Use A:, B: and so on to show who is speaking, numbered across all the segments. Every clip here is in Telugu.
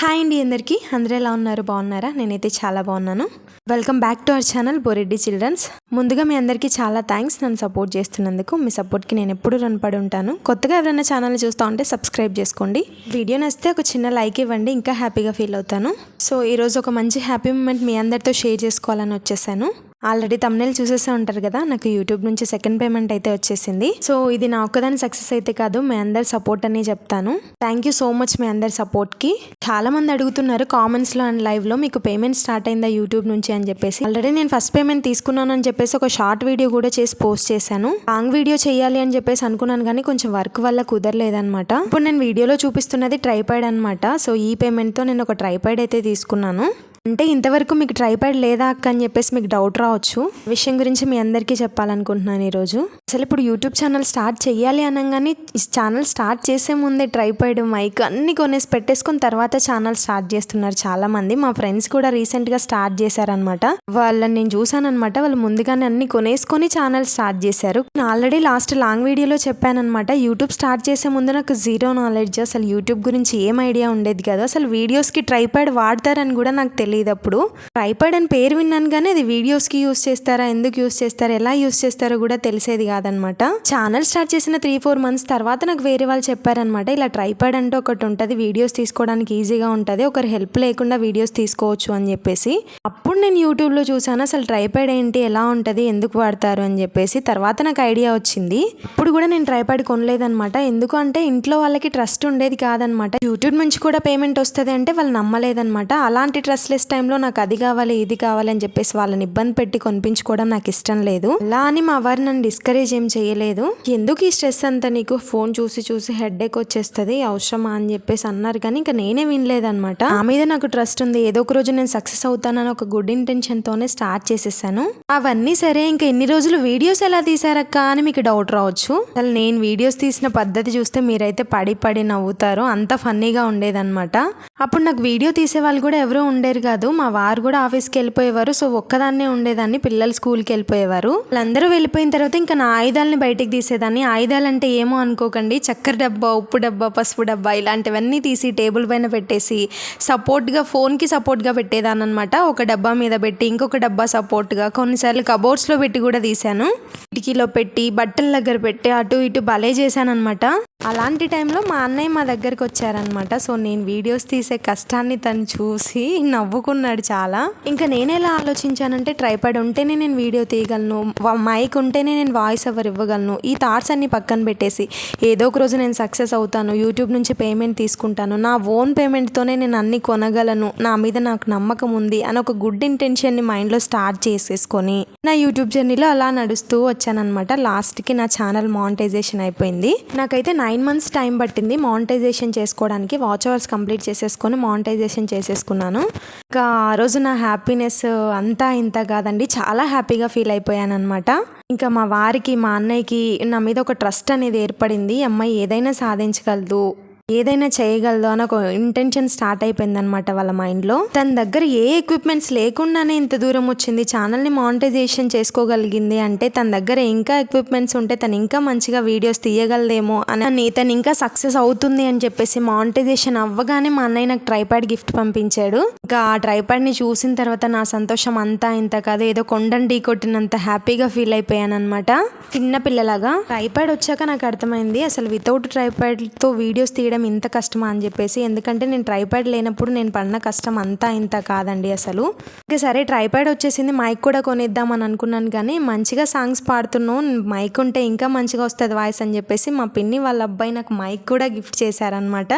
A: హాయ్ అండి అందరికీ. అందరూ ఎలా ఉన్నారు? బాగున్నారా? నేనైతే చాలా బాగున్నాను. Welcome back to our channel Boreddy childrens ముందుగా మీ అందరికీ చాలా థ్యాంక్స్ నన్ను సపోర్ట్ చేస్తున్నందుకు. మీ సపోర్ట్కి నేను ఎప్పుడూ రుణపడి ఉంటాను. కొత్తగా ఎవరైనా ఛానల్ చూస్తూ ఉంటే సబ్స్క్రైబ్ చేసుకోండి. వీడియో నచ్చితే ఒక చిన్న లైక్ ఇవ్వండి. ఇంకా హ్యాపీగా ఫీల్ అవుతాను. సో ఈరోజు ఒక మంచి హ్యాపీ మూమెంట్ మీ అందరితో షేర్ చేసుకోవాలని వచ్చేసాను. ఆల్రెడీ తమ్నేల్ చూసేసే ఉంటారు కదా నాకు యూట్యూబ్ నుంచి సెకండ్ పేమెంట్ అయితే వచ్చేసింది. సో ఇది నా ఒక్కదాని సక్సెస్ అయితే కాదు మీ అందరి సపోర్ట్ అని చెప్తాను. థ్యాంక్ యూ సో మచ్ మీ అందరి సపోర్ట్కి. చాలా మంది అడుగుతున్నారు కామెంట్స్లో అండ్ లైవ్లో మీకు పేమెంట్ స్టార్ట్ అయిందా యూట్యూబ్ నుంచి అని చెప్పేసి. ఆల్రెడీ నేను ఫస్ట్ పేమెంట్ తీసుకున్నాను అని చెప్పేసి ఒక షార్ట్ వీడియో కూడా చేసి పోస్ట్ చేశాను. లాంగ్ వీడియో చేయాలి అని చెప్పేసి అనుకున్నాను కానీ కొంచెం వర్క్ వల్ల కుదరలేదనమాట ఇప్పుడు నేను వీడియోలో చూపిస్తున్నది ట్రైపాడ్ అనమాట సో ఈ పేమెంట్తో నేను ఒక ట్రైపాడ్ అయితే తీసుకున్నాను. అంటే ఇంతవరకు మీకు ట్రైపాడ్ లేదా అక్క అని చెప్పేసి మీకు డౌట్ రావచ్చు. విషయం గురించి మీ అందరికీ చెప్పాలనుకుంటున్నాను ఈరోజు. అసలు ఇప్పుడు యూట్యూబ్ ఛానల్ స్టార్ట్ చేయాలి అనగానే ఛానల్ స్టార్ట్ చేసే ముందే ట్రైపాడ్ మైక్ అన్ని కొనేసి పెట్టేసుకుని తర్వాత ఛానల్ స్టార్ట్ చేస్తున్నారు చాలా మంది మా ఫ్రెండ్స్ కూడా రీసెంట్గా స్టార్ట్ చేశారనమాట వాళ్ళని నేను చూసానమాట వాళ్ళు ముందుగానే అన్ని కొనేసుకొని ఛానల్ స్టార్ట్ చేశారు. నేను ఆల్రెడీ లాస్ట్ లాంగ్ వీడియోలో చెప్పానమాట యూట్యూబ్ స్టార్ట్ చేసే ముందు నాకు జీరో నాలెడ్జ్. అసలు యూట్యూబ్ గురించి ఏం ఐడియా ఉండేది కాదు. అసలు వీడియోస్కి ట్రైపాడ్ వాడతారని కూడా నాకు తెలియదు అప్పుడు ట్రైపాడ్ అని పేరు విన్నాను కానీ అది వీడియోస్కి యూస్ చేస్తారా ఎందుకు యూస్ చేస్తారా ఎలా యూస్ చేస్తారో కూడా తెలిసేది కాదనమాట. ఛానల్ స్టార్ట్ చేసిన త్రీ ఫోర్ మంత్స్ తర్వాత నాకు వేరే వాళ్ళు చెప్పారనమాట ఇలా ట్రైపాడ్ అంటే ఒకటి ఉంటుంది వీడియోస్ తీసుకోవడానికి ఈజీగా ఉంటుంది ఒకరి హెల్ప్ లేకుండా వీడియోస్ తీసుకోవచ్చు అని చెప్పేసి అప్పుడు నేను యూట్యూబ్లో చూసాను అసలు ట్రైపాడ్ ఏంటి ఎలా ఉంటుంది ఎందుకు వాడతారు అని చెప్పేసి తర్వాత నాకు ఐడియా వచ్చింది. ఇప్పుడు కూడా నేను ట్రైపాడ్ కొనలేదనమాట ఎందుకు అంటే ఇంట్లో వాళ్ళకి ట్రస్ట్ ఉండేది కాదనమాట. యూట్యూబ్ నుంచి కూడా పేమెంట్ వస్తుంది అంటే వాళ్ళు నమ్మలేదనమాట అలాంటి ట్రస్ట్లెస్ టైంలో నాకు అది కావాలి ఇది కావాలి అని చెప్పేసి వాళ్ళని ఇబ్బంది పెట్టి కొనిపించుకోవడం నాకు ఇష్టం లేదు. అలా అని మా వారు నన్ను డిస్కరేజ్ ఏం చేయలేదు. ఎందుకు ఈ స్ట్రెస్ అంతా నీకు? ఫోన్ చూసి చూసి హెడ్ ఎక్ వచ్చేస్తుంది అవసరమా అని చెప్పేసి అన్నారు కానీ ఇంకా నేనే వినలేదనమాట నా మీద నాకు ట్రస్ట్ ఉంది. ఏదో ఒక రోజు నేను సక్సెస్ అవుతానని ఒక గుడ్ ఇంటెన్షన్ తోనే స్టార్ట్ చేసేసాను. అవన్నీ సరే ఇంకా ఎన్ని రోజులు వీడియోస్ ఎలా తీసారక్క అని మీకు డౌట్ రావచ్చు. అసలు నేను వీడియోస్ తీసిన పద్ధతి చూస్తే మీరైతే పడి పడి నవ్వుతారు. అంత ఫన్నీగా ఉండేదన్నమాట. అప్పుడు నాకు వీడియో తీసే వాళ్ళు కూడా ఎవరూ ఉండేరు కాదు. మా వారు కూడా ఆఫీస్కి వెళ్ళిపోయేవారు. సో ఒక్కదాన్నే ఉండేదాన్ని. పిల్లలు స్కూల్కి వెళ్ళిపోయేవారు. వాళ్ళందరూ వెళ్ళిపోయిన తర్వాత ఇంకా నా ఆయుధాలని బయటికి తీసేదాన్ని. ఆయుధాలు అంటే ఏమో అనుకోకండి. చక్కెర డబ్బా ఉప్పు డబ్బా పసుపు డబ్బా ఇలాంటివన్నీ తీసి టేబుల్ పైన పెట్టేసి సపోర్ట్గా ఫోన్కి సపోర్ట్గా పెట్టేదాన్ని అనమాట ఒక డబ్బా మీద పెట్టి ఇంకొక డబ్బా సపోర్ట్గా. కొన్నిసార్లు కబోర్డ్స్లో పెట్టి కూడా తీశాను. కిటికీలో పెట్టి బట్టల దగ్గర పెట్టి అటు ఇటు భలే చేశాను అనమాట అలాంటి టైంలో మా అన్నయ్య మా దగ్గరికి వచ్చారనమాట సో నేను వీడియోస్ తీసే కష్టాన్ని తను చూసి నవ్వుకున్నాడు చాలా. ఇంకా నేను ఎలా ఆలోచించానంటే ట్రైపాడ్ ఉంటేనే నేను వీడియో తీయగలను మైక్ ఉంటేనే నేను వాయిస్ ఓవర్ ఇవ్వగలను ఈ థాట్స్ అన్ని పక్కన పెట్టేసి ఏదో ఒక రోజు నేను సక్సెస్ అవుతాను యూట్యూబ్ నుంచి పేమెంట్ తీసుకుంటాను నా ఓన్ పేమెంట్తోనే నేను అన్ని కొనగలను నా మీద నాకు నమ్మకం ఉంది అని ఒక గుడ్ ఇంటెన్షన్ని మైండ్లో స్టార్ట్ చేసేసుకొని నా యూట్యూబ్ జర్నీలో అలా నడుస్తూ వచ్చానమాట లాస్ట్కి నా ఛానల్ మానిటైజేషన్ అయిపోయింది. నాకైతే నైన్ మంత్స్ టైం పట్టింది మానిటైజేషన్ చేసుకోవడానికి. వాచ్ అవర్స్ కంప్లీట్ చేసేసుకొని మానిటైజేషన్ చేసేసుకున్నాను. ఇంకా ఆ రోజు నా హ్యాపీనెస్ అంతా ఇంత కాదండి. చాలా హ్యాపీగా ఫీల్ అయిపోయాను అనమాట ఇంకా మా వారికి మా అన్నయ్యకి నా మీద ఒక ట్రస్ట్ అనేది ఏర్పడింది. అమ్మాయి ఏదైనా సాధించగలదు. ఏదైనా చేయగలదో అని ఒక ఇంటెన్షన్ స్టార్ట్ అయిపోయిందనమాట వాళ్ళ మైండ్లో తన దగ్గర ఏ ఎక్విప్మెంట్స్ లేకుండానే ఇంత దూరం వచ్చింది ఛానల్ని మానిటైజేషన్ చేసుకోగలిగింది అంటే తన దగ్గర ఇంకా ఎక్విప్మెంట్స్ ఉంటే తను ఇంకా మంచిగా వీడియోస్ తీయగలదేమో అని తను ఇంకా సక్సెస్ అవుతుంది అని చెప్పేసి మానిటైజేషన్ అవ్వగానే మా అన్నయ్య నాకు ట్రైపాడ్ గిఫ్ట్ పంపించాడు. ఇంకా ఆ ట్రైపాడ్ని చూసిన తర్వాత నా సంతోషం అంతా ఇంత కాదు ఏదో కొండని ఢీ కొట్టినంత హ్యాపీగా ఫీల్ అయిపోయాను అనమాట చిన్న పిల్లలాగా. ట్రైపాడ్ వచ్చాక నాకు అర్థమైంది అసలు వితౌట్ ట్రైపాడ్తో వీడియోస్ తీయడం ఇంత కష్టమా అని చెప్పేసి ఎందుకంటే నేను ట్రైపాడ్ లేనప్పుడు నేను పడిన కష్టం అంతా ఇంత కాదండి అసలు. ఇంకా సరే ట్రైపాడ్ వచ్చేసింది మైక్ కూడా కొనిద్దాం అని అనుకున్నాను కానీ మంచిగా సాంగ్స్ పాడుతున్నావు మైక్ ఉంటే ఇంకా మంచిగా వస్తుంది వాయిస్ అని చెప్పేసి మా పిన్ని వాళ్ళ అబ్బాయి నాకు మైక్ కూడా గిఫ్ట్ చేశారనమాట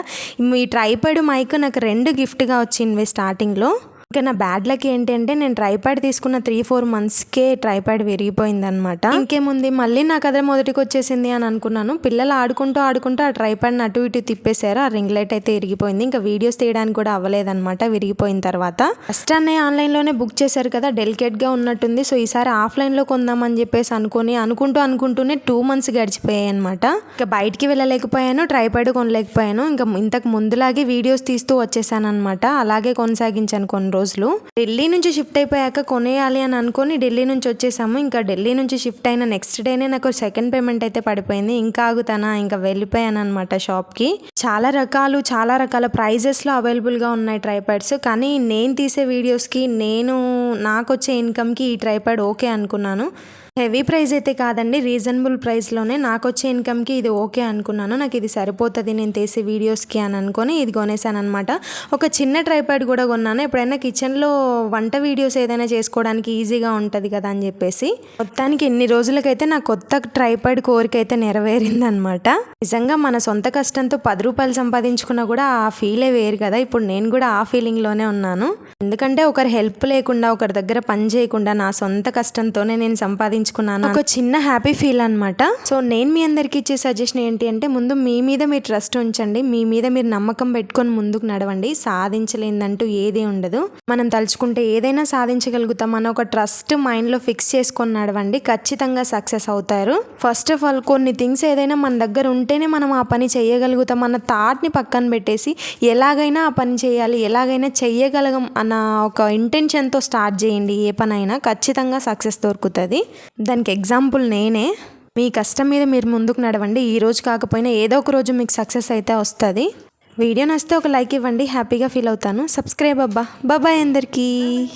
A: ఈ ట్రైపాడ్ మైక్ నాకు రెండు గిఫ్ట్గా వచ్చింది స్టార్టింగ్లో. ఇంకా నా బ్యాడ్ లక్ ఏంటంటే నేను ట్రైపాడ్ తీసుకున్న త్రీ ఫోర్ మంత్స్కే ట్రైపాడ్ విరిగిపోయింది అనమాట ఇంకేముంది? మళ్ళీ నాకు కథ మొదటికి వచ్చేసింది అని అనుకున్నాను. పిల్లలు ఆడుకుంటూ ఆడుకుంటూ ఆ ట్రైపాడ్ అటు ఇటు తిప్పేశారు. ఆ రింగ్ లైట్ అయితే విరిగిపోయింది. ఇంకా వీడియోస్ తీయడానికి కూడా అవ్వలేదన్నమాట. విరిగిపోయిన తర్వాత ఫస్ట్ అనే ఆన్లైన్లోనే బుక్ చేశారు కదా డెలికేట్గా ఉన్నట్టుంది. సో ఈసారి ఆఫ్లైన్లో కొందామని చెప్పేసి అనుకొని అనుకుంటూ అనుకుంటూనే టూ మంత్స్ గడిచిపోయాయి అనమాట ఇంకా బయటికి వెళ్ళలేకపోయాను ట్రైపాడ్ కొనలేకపోయాను. ఇంకా ఇంతకు ముందులాగే వీడియోస్ తీస్తూ వచ్చేసాను అనమాట అలాగే కొనసాగించాను కొన్ని రోజులు. ఢిల్లీ నుంచి షిఫ్ట్ అయిపోయాక కొనేయాలి అని అనుకొని ఢిల్లీ నుంచి వచ్చేసాము. ఇంకా ఢిల్లీ నుంచి షిఫ్ట్ అయిన నెక్స్ట్ డేనే నాకు సెకండ్ పేమెంట్ అయితే పడిపోయింది. ఇంకా ఆగుతానా? ఇంకా వెళ్ళిపోయాను అనమాట షాప్కి. చాలా రకాలు చాలా రకాల ప్రైజెస్లో అవైలబుల్గా ఉన్నాయి ట్రైపాడ్స్. కానీ నేను తీసే వీడియోస్కి నేను నాకు వచ్చే ఇన్కమ్కి ఈ ట్రైపాడ్ ఓకే అనుకున్నాను. హెవీ ప్రైస్ అయితే కాదండి రీజనబుల్ ప్రైస్లోనే నాకు వచ్చే ఇన్కమ్కి ఇది ఓకే అనుకున్నాను. నాకు ఇది సరిపోతుంది నేను తీసే వీడియోస్కి అని అనుకొని ఇది కొనేసాను అనమాట ఒక చిన్న ట్రైపాడ్ కూడా కొన్నాను. ఎప్పుడైనా కిచెన్లో వంట వీడియోస్ ఏదైనా చేసుకోవడానికి ఈజీగా ఉంటుంది కదా అని చెప్పేసి. మొత్తానికి ఎన్ని రోజులకైతే నా కొత్త ట్రైపాడ్ కోరిక అయితే నెరవేరింది అనమాట నిజంగా మన సొంత కష్టంతో పది రూపాయలు సంపాదించుకున్నా కూడా ఆ ఫీలే వేరు కదా. ఇప్పుడు నేను కూడా ఆ ఫీలింగ్లోనే ఉన్నాను. ఎందుకంటే ఒకరి హెల్ప్ లేకుండా ఒకరి దగ్గర పని చేయకుండా నా సొంత కష్టంతోనే నేను సంపాదించుకున్నాను ఒక చిన్న హ్యాపీ ఫీల్ అనమాట సో నేను మీ అందరికి ఇచ్చే సజెషన్ ఏంటి అంటే ముందు మీ మీద మీరు ట్రస్ట్ ఉంచండి. మీ మీద మీరు నమ్మకం పెట్టుకొని ముందుకు నడవండి. సాధించలేదంటూ ఏది ఉండదు. మనం తలుచుకుంటే ఏదైనా సాధించగలుగుతాం మన ఒక ట్రస్ట్ మైండ్లో ఫిక్స్ చేసుకొని నడవండి. ఖచ్చితంగా సక్సెస్ అవుతారు. ఫస్ట్ ఆఫ్ ఆల్ కొన్ని థింగ్స్ ఏదైనా మన దగ్గర ఉంటేనే మనం ఆ పని చేయగలుగుతాం అన్న థాట్ని పక్కన పెట్టేసి ఎలాగైనా ఆ పని చేయాలి ఎలాగైనా చెయ్యగలగం అన్న ఒక ఇంటెన్షన్తో స్టార్ట్ చేయండి. ఏ పనైనా ఖచ్చితంగా సక్సెస్ దొరుకుతుంది. దానికి ఎగ్జాంపుల్ నేనే. మీ కష్టం మీద మీరు ముందుకు నడవండి. ఈ రోజు కాకపోయినా ఏదో ఒక రోజు మీకు సక్సెస్ అయితే వస్తుంది. వీడియో నచ్చితే ఒక లైక్ ఇవ్వండి. హ్యాపీగా ఫీల్ అవుతాను. సబ్స్క్రైబ్ అబ్బా. బాబాయ్ అందరికీ.